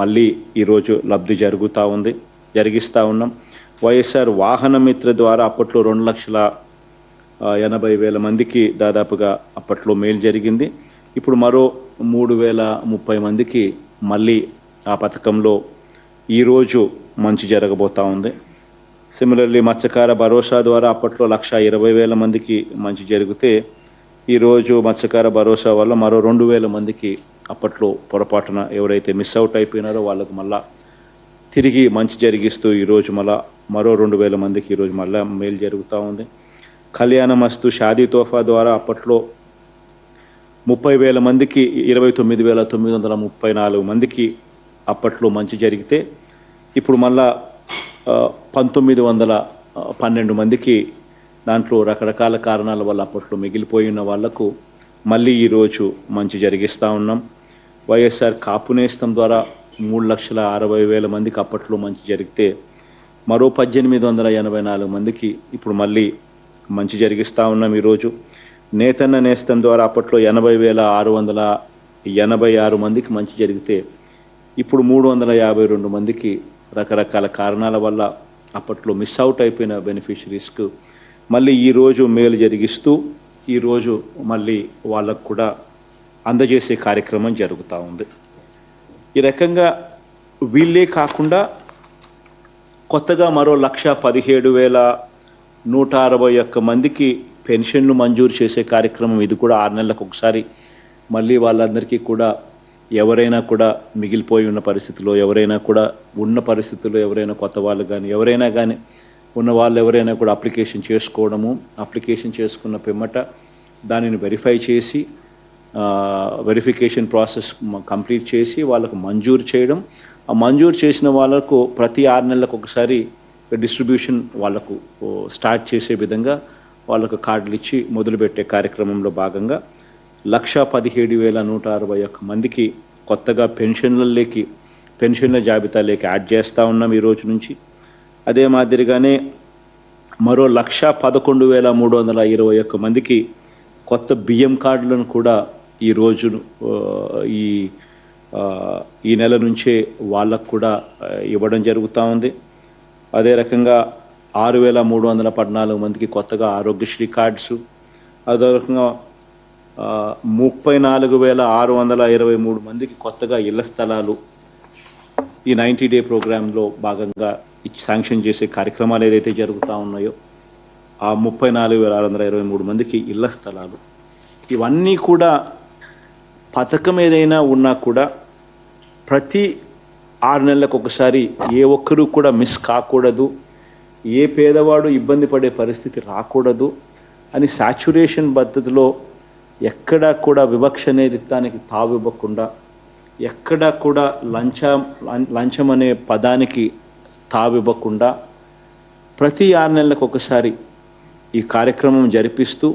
మళ్ళీ ఈరోజు లబ్ధి జరుగుతూ ఉంది జరిగిస్తూ ఉన్నాం. వైఎస్ఆర్ వాహన మిత్ర ద్వారా అప్పట్లో రెండు లక్షల ఎనభై వేల మందికి దాదాపుగా అప్పట్లో మేలు జరిగింది. ఇప్పుడు మరో మూడు వేల ముప్పై మందికి మళ్ళీ ఆ పథకంలో ఈరోజు మంచి జరగబోతా ఉంది. సిమిలర్లీ మత్స్యకార భరోసా ద్వారా అప్పట్లో లక్ష ఇరవై వేల మందికి మంచి జరిగితే ఈరోజు మత్స్యకార భరోసా వల్ల మరో రెండు వేల మందికి అప్పట్లో పొరపాటున ఎవరైతే మిస్ అవుట్ అయిపోయినారో వాళ్ళకు మళ్ళా తిరిగి మంచి జరిగిస్తూ ఈరోజు మళ్ళా మరో రెండు వేల మందికి ఈరోజు మళ్ళా మేలు జరుగుతూ ఉంది. కళ్యాణ మస్తు షాదీ తోఫా ద్వారా అప్పట్లో ముప్పై వేల మందికి ఇరవై తొమ్మిది వేల తొమ్మిది వందల ముప్పై నాలుగు మందికి అప్పట్లో మంచి జరిగితే ఇప్పుడు మళ్ళా పంతొమ్మిది వందల పన్నెండు మందికి దాంట్లో రకరకాల కారణాల వల్ల అప్పట్లో మిగిలిపోయిన వాళ్ళకు మళ్ళీ ఈరోజు మంచి జరిగిస్తూ ఉన్నాం. వైఎస్ఆర్ కాపు నేస్తం ద్వారా మూడు లక్షల అరవై వేల మందికి అప్పట్లో మంచి జరిగితే మరో పద్దెనిమిది వందల ఎనభై నాలుగు మందికి ఇప్పుడు మళ్ళీ మంచి జరిగిస్తూ ఉన్నాం ఈరోజు. నేతన్న నేస్తం ద్వారా అప్పట్లో ఎనభై వేల ఆరు వందల ఎనభై ఆరు మందికి మంచి జరిగితే ఇప్పుడు మూడు వందల యాభై రెండు మందికి రకరకాల కారణాల వల్ల అప్పట్లో మిస్ అవుట్ అయిపోయిన బెనిఫిషరీస్కు మళ్ళీ ఈరోజు మేలు జరిగిస్తూ ఈరోజు మళ్ళీ వాళ్ళకు కూడా అందజేసే కార్యక్రమం జరుగుతూ ఉంది. ఈ రకంగా వీళ్ళే కాకుండా కొత్తగా మరో లక్ష పదిహేడు వేల నూట అరవై ఒక్క మందికి పెన్షన్లు మంజూరు చేసే కార్యక్రమం ఇది కూడా ఆరు నెలలకు ఒకసారి. మళ్ళీ వాళ్ళందరికీ కూడా ఎవరైనా కూడా మిగిలిపోయి ఉన్న పరిస్థితిలో ఎవరైనా కూడా ఉన్న పరిస్థితుల్లో ఎవరైనా కొత్త వాళ్ళు కానీ ఎవరైనా కానీ ఉన్న వాళ్ళు ఎవరైనా కూడా అప్లికేషన్ చేసుకోవడము అప్లికేషన్ చేసుకున్న పిమ్మట దానిని వెరిఫై చేసి వెరిఫికేషన్ ప్రాసెస్ కంప్లీట్ చేసి వాళ్ళకు మంజూరు చేయడం. ఆ మంజూరు చేసిన వాళ్ళకు ప్రతి ఆరు నెలలకు ఒకసారి డిస్ట్రిబ్యూషన్ వాళ్ళకు స్టార్ట్ చేసే విధంగా వాళ్ళకు కార్డులు ఇచ్చి మొదలుపెట్టే కార్యక్రమంలో భాగంగా లక్ష పదిహేడు వేల నూట అరవై ఒక్క మందికి కొత్తగా పెన్షన్లలోకి పెన్షన్ల జాబితాలోకి యాడ్ చేస్తూ ఉన్నాం ఈ రోజు నుంచి. అదే మాదిరిగానే మరో లక్ష పదకొండు వేల మూడు వందల ఇరవై ఒక్క మందికి కొత్త బియ్యం కార్డులను కూడా ఈ రోజు ఈ ఈ నెల నుంచే వాళ్ళకు కూడా ఇవ్వడం జరుగుతూ ఉంది. అదే రకంగా ఆరు వేల మూడు వందల పద్నాలుగు మందికి కొత్తగా ఆరోగ్యశ్రీ కార్డ్స్ అదే రకంగా ముప్పై నాలుగు వేల ఆరు వందల ఇరవై మూడు మందికి కొత్తగా ఇళ్ళ స్థలాలు ఈ నైంటీ డే ప్రోగ్రాంలో భాగంగా శాంక్షన్ చేసే కార్యక్రమాలు ఏదైతే జరుగుతూ ఉన్నాయో ఆ ముప్పై నాలుగు వేల ఆరు వందల ఇరవై మూడు మందికి ఇళ్ళ స్థలాలు. ఇవన్నీ కూడా పథకం ఏదైనా ఉన్నా కూడా ప్రతి ఆరు నెలలకు ఒకసారి ఏ ఒక్కరూ కూడా మిస్ కాకూడదు. ఏ పేదవాడు ఇబ్బంది పడే పరిస్థితి రాకూడదు అని సాచురేషన్ పద్ధతిలో ఎక్కడా కూడా వివక్ష అనేది తావివ్వకుండా ఎక్కడా కూడా లంచం లంచం అనే పదానికి తావివ్వకుండా ప్రతి ఆరు నెలలకు ఒకసారి ఈ కార్యక్రమం జరిపిస్తూ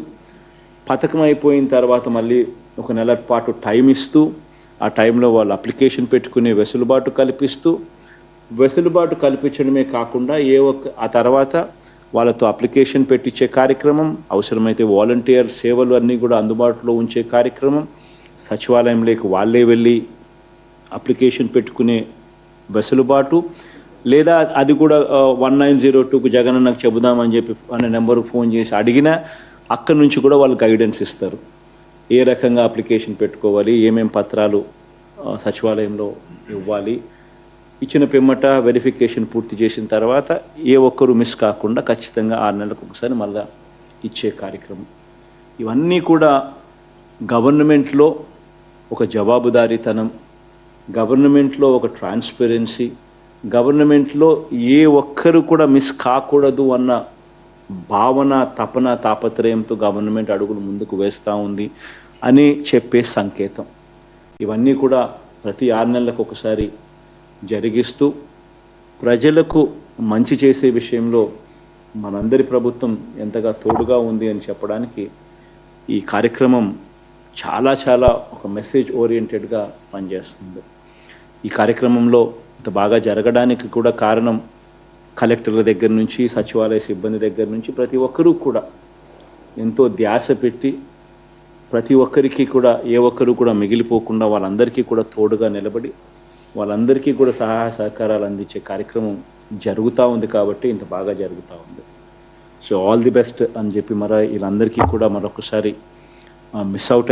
పథకం అయిపోయిన తర్వాత మళ్ళీ ఒక నెల పాటు టైం ఇస్తూ ఆ టైంలో వాళ్ళు అప్లికేషన్ పెట్టుకునే వెసులుబాటు కల్పిస్తూ వెసులుబాటు కల్పించడమే కాకుండా ఏ ఒక్క ఆ తర్వాత వాళ్ళతో అప్లికేషన్ పెట్టించే కార్యక్రమం అవసరమైతే వాలంటీర్ సేవలు అన్నీ కూడా అందుబాటులో ఉంచే కార్యక్రమం సచివాలయంలోకి వాళ్ళే వెళ్ళి అప్లికేషన్ పెట్టుకునే వెసులుబాటు లేదా అది కూడా వన్ నైన్ జీరో టూకు జగన్ నాకు చెబుదామని చెప్పి అనే నెంబర్కి ఫోన్ చేసి అడిగినా అక్కడి నుంచి కూడా వాళ్ళు గైడెన్స్ ఇస్తారు. ఏ రకంగా అప్లికేషన్ పెట్టుకోవాలి ఏమేం పత్రాలు సచివాలయంలో ఇవ్వాలి. ఇచ్చిన పిమ్మట వెరిఫికేషన్ పూర్తి చేసిన తర్వాత ఏ ఒక్కరు మిస్ కాకుండా ఖచ్చితంగా ఆరు నెలలకు ఒకసారి మళ్ళా ఇచ్చే కార్యక్రమం. ఇవన్నీ కూడా గవర్నమెంట్లో ఒక జవాబుదారీతనం గవర్నమెంట్లో ఒక ట్రాన్స్పరెన్సీ గవర్నమెంట్లో ఏ ఒక్కరు కూడా మిస్ కాకూడదు అన్న భావన తపన తాపత్రయంతో గవర్నమెంట్ అడుగులు ముందుకు వేస్తూ ఉంది అని చెప్పే సంకేతం. ఇవన్నీ కూడా ప్రతి ఆరు నెలలకు ఒకసారి జరిగిస్తూ ప్రజలకు మంచి చేసే విషయంలో మనందరి ప్రభుత్వం ఎంతగా తోడుగా ఉంది అని చెప్పడానికి ఈ కార్యక్రమం చాలా చాలా ఒక మెసేజ్ ఓరియంటెడ్గా పనిచేస్తుంది. ఈ కార్యక్రమంలో ఇంత బాగా జరగడానికి కూడా కారణం కలెక్టర్ల దగ్గర నుంచి సచివాలయ సిబ్బంది దగ్గర నుంచి ప్రతి ఒక్కరూ కూడా ఎంతో ధ్యాస పెట్టి ప్రతి ఒక్కరికి కూడా ఏ ఒక్కరు కూడా మిగిలిపోకుండా వాళ్ళందరికీ కూడా తోడుగా నిలబడి వాళ్ళందరికీ కూడా సహాయ సహకారాలు అందించే కార్యక్రమం జరుగుతూ ఉంది కాబట్టి ఇంత బాగా జరుగుతూ ఉంది. సో ఆల్ ది బెస్ట్ అని చెప్పి మరి వీళ్ళందరికీ కూడా మరొకసారి మిస్ అవుట్ అయిపోయి